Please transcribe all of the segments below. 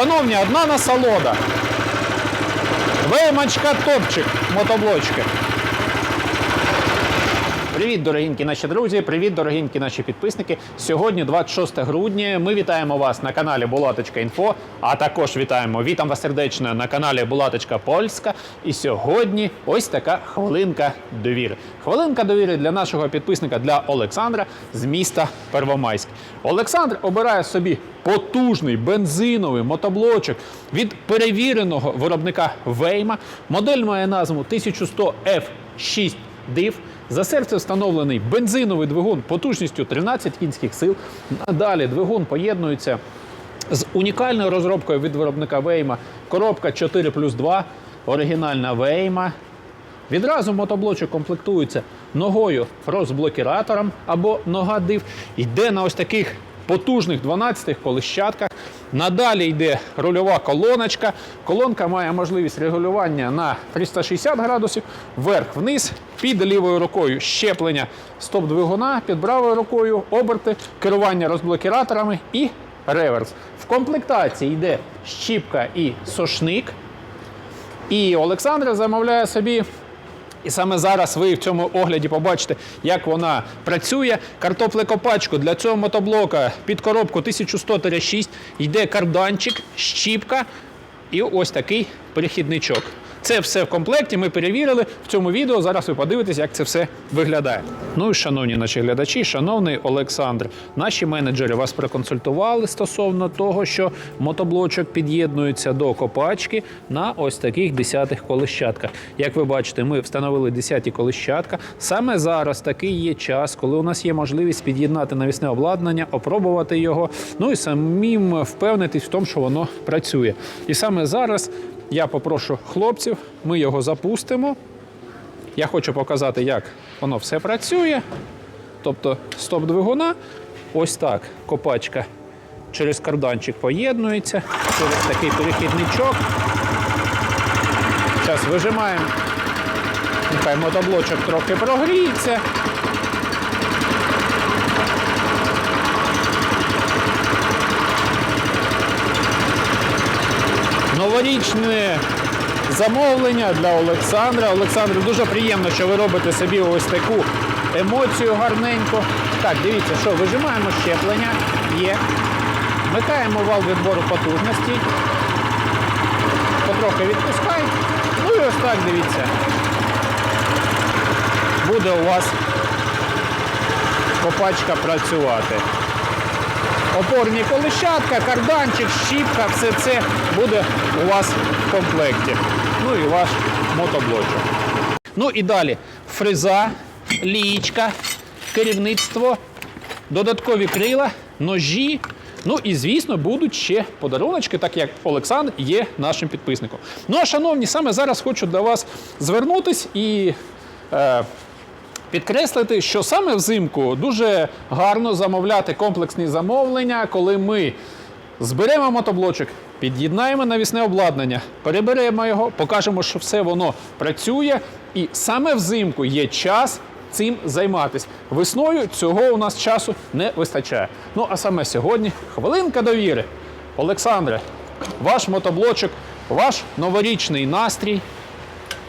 Шановні, одна насолода. Веймачка топчик мотоблочки. Привіт, дорогінькі наші друзі! Привіт, дорогінькі наші підписники. Сьогодні 26 грудня. Ми вітаємо вас на каналі Булаточка.Інфо, а також вітаємо вітам вас сердечно на каналі Булаточка Польська. І сьогодні ось така хвилинка довіри. Хвилинка довіри для нашого підписника для Олександра з міста Первомайськ. Олександр обирає собі потужний бензиновий мотоблочок від перевіреного виробника Вейма. Модель має назву 1100 F6 див. За серце встановлений бензиновий двигун потужністю 13 кінських сил. Далі двигун поєднується з унікальною розробкою від виробника Вейма. Коробка 4 плюс 2, оригінальна Вейма. Відразу мотоблочок комплектується ногою розблокіратором або нога див. Йде на ось таких потужних 12 колищатках. Надалі йде рульова колоночка. Колонка має можливість регулювання на 360 градусів, вверх-вниз, під лівою рукою щеплення стоп-двигуна, під правою рукою оберти, керування розблокіраторами і реверс. В комплектації йде щіпка і сошник. І Олександр замовляє собі. І саме зараз ви в цьому огляді побачите, як вона працює. Картоплекопачку для цього мотоблока під коробку 1100-6 йде карданчик, щіпка і ось такий перехідничок. Це все в комплекті. Ми перевірили в цьому відео. Зараз ви подивитесь, як це все виглядає. Ну і шановні наші глядачі, шановний Олександр, наші менеджери вас проконсультували стосовно того, що мотоблочок під'єднується до копачки на ось таких десятих колищатках. Як ви бачите, ми встановили десяті колищатка. Саме зараз такий є час, коли у нас є можливість під'єднати навісне обладнання, опробувати його, ну і самим впевнитись в тому, що воно працює. І саме зараз я попрошу хлопців, ми його запустимо. Я хочу показати, як воно все працює. Тобто стоп двигуна, ось так копачка через карданчик поєднується, через такий перехідничок. Зараз вижимаємо, нехай мотоблочок трохи прогріється. Новорічне замовлення для Олександра. Олександру дуже приємно, що ви робите собі ось таку емоцію гарненьку. Так, дивіться, що вижимаємо щеплення. Є. Вмикаємо вал відбору потужності. Потрохи відпускай. Ну і ось так дивіться. Буде у вас копачка працювати. Опорні колищатка, карданчик, щіпка, все це буде у вас в комплекті. Ну і ваш мотоблочок. Ну і далі фреза, лієчка, керівництво, додаткові крила, ножі. Ну і звісно, будуть ще подаруночки, так як Олександр є нашим підписником. Ну а шановні, саме зараз хочу до вас звернутись і. Е, підкреслити, що саме взимку дуже гарно замовляти комплексні замовлення, коли ми зберемо мотоблочок, під'єднаємо навісне обладнання, переберемо його, покажемо, що все воно працює, і саме взимку є час. Цим займатися весною цього у нас часу не вистачає. Ну а саме сьогодні хвилинка довіри. Олександре, ваш мотоблочок, ваш новорічний настрій.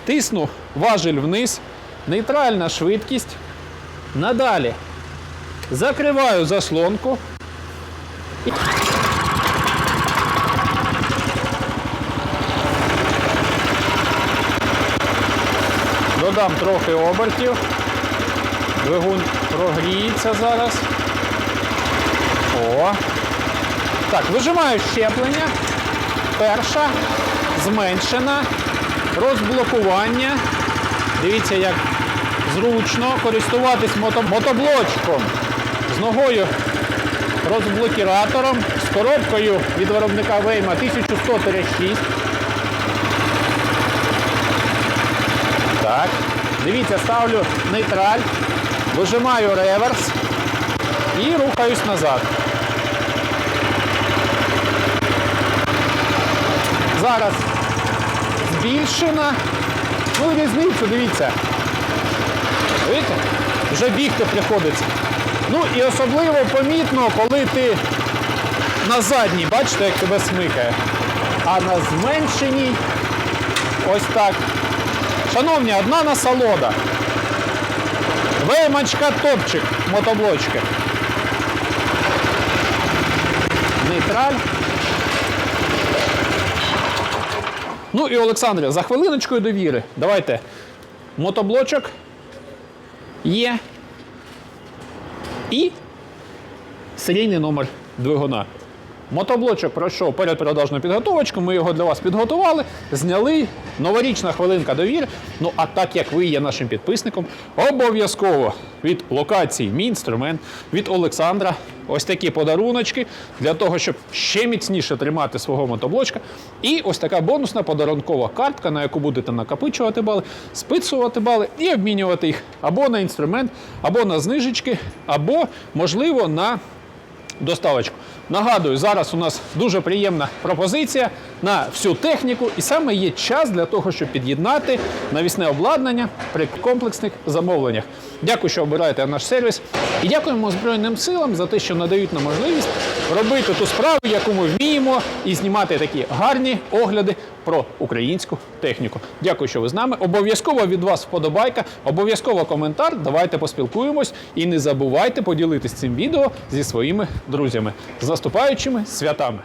Тисну важель вниз, нейтральна швидкість. Надалі закриваю заслонку. Додам трохи обертів. Двигун прогріється зараз. О. Так, вижимаю щеплення. Перша, зменшена, розблокування. Дивіться, як зручно користуватись мото- мотоблочком з ногою розблокіратором, з коробкою від виробника Вейма 1100-6. Так. Дивіться, ставлю нейтраль, вижимаю реверс і рухаюсь назад. Зараз збільшена. Ну різницю, дивіться. Видите? Вже бігти приходиться. Ну і особливо помітно, коли ти на задній, бачите, як тебе смикає. А на зменшеній ось так. Шановні, одна насолода. Веймачка топчик мотоблочки. Нейтраль. Ну і Олександре, за хвилиночкою довіри. Давайте. Мотоблочок є. І серійний номер двигуна. Мотоблочок пройшов передпродажну підготовочку, ми його для вас підготували, зняли. Новорічна хвилинка довіри. Ну а так як ви є нашим підписником, обов'язково від локації Мій інструмент від Олександра ось такі подаруночки для того, щоб ще міцніше тримати свого мотоблочка. І ось така бонусна подарункова картка, на яку будете накопичувати бали, списувати бали і обмінювати їх або на інструмент, або на знижечки, або, можливо, на доставочку. Нагадую, зараз у нас дуже приємна пропозиція на всю техніку, і саме є час для того, щоб під'єднати навісне обладнання при комплексних замовленнях. Дякую, що обираєте наш сервіс. І дякуємо Збройним силам за те, що надають нам можливість робити ту справу, яку ми вміємо, і знімати такі гарні огляди про українську техніку. Дякую, що ви з нами. Обов'язково від вас вподобайка, обов'язково коментар. Давайте поспілкуємось і не забувайте поділитись цим відео зі своїми друзями з наступаючими святами.